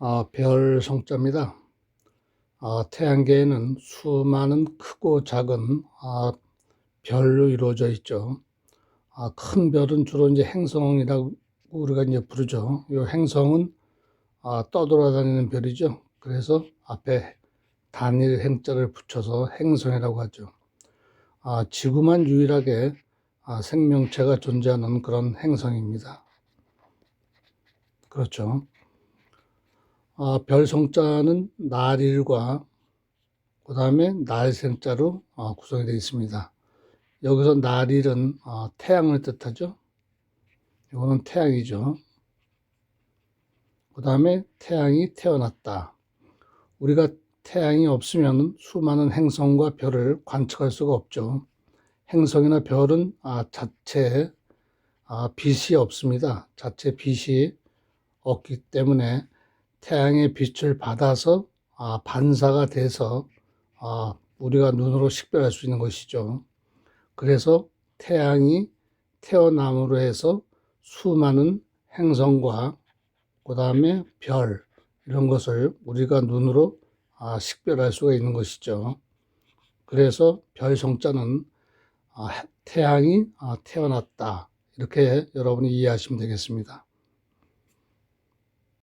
아, 별 성자입니다. 아, 태양계에는 수많은 크고 작은 아, 별로 이루어져 있죠. 아, 큰 별은 주로 이제 행성이라고 우리가 이제 부르죠. 이 행성은 아, 떠돌아다니는 별이죠. 그래서 앞에 단일 행자를 붙여서 행성이라고 하죠. 아, 지구만 유일하게 아, 생명체가 존재하는 그런 행성입니다. 그렇죠. 아, 별 성자는 날일과 그 다음에 날생자로 어, 구성이 되어 있습니다. 여기서 날일은 어, 태양을 뜻하죠. 이거는 태양이죠. 그 다음에 태양이 태어났다. 우리가 태양이 없으면 수많은 행성과 별을 관측할 수가 없죠. 행성이나 별은 아, 자체 아, 빛이 없습니다. 자체 빛이 없기 때문에 태양의 빛을 받아서 아, 반사가 돼서 아, 우리가 눈으로 식별할 수 있는 것이죠. 그래서 태양이 태어남으로 해서 수많은 행성과 그 다음에 별 이런 것을 우리가 눈으로 아, 식별할 수가 있는 것이죠. 그래서 별 성자는 아, 태양이 아, 태어났다 이렇게 여러분이 이해하시면 되겠습니다.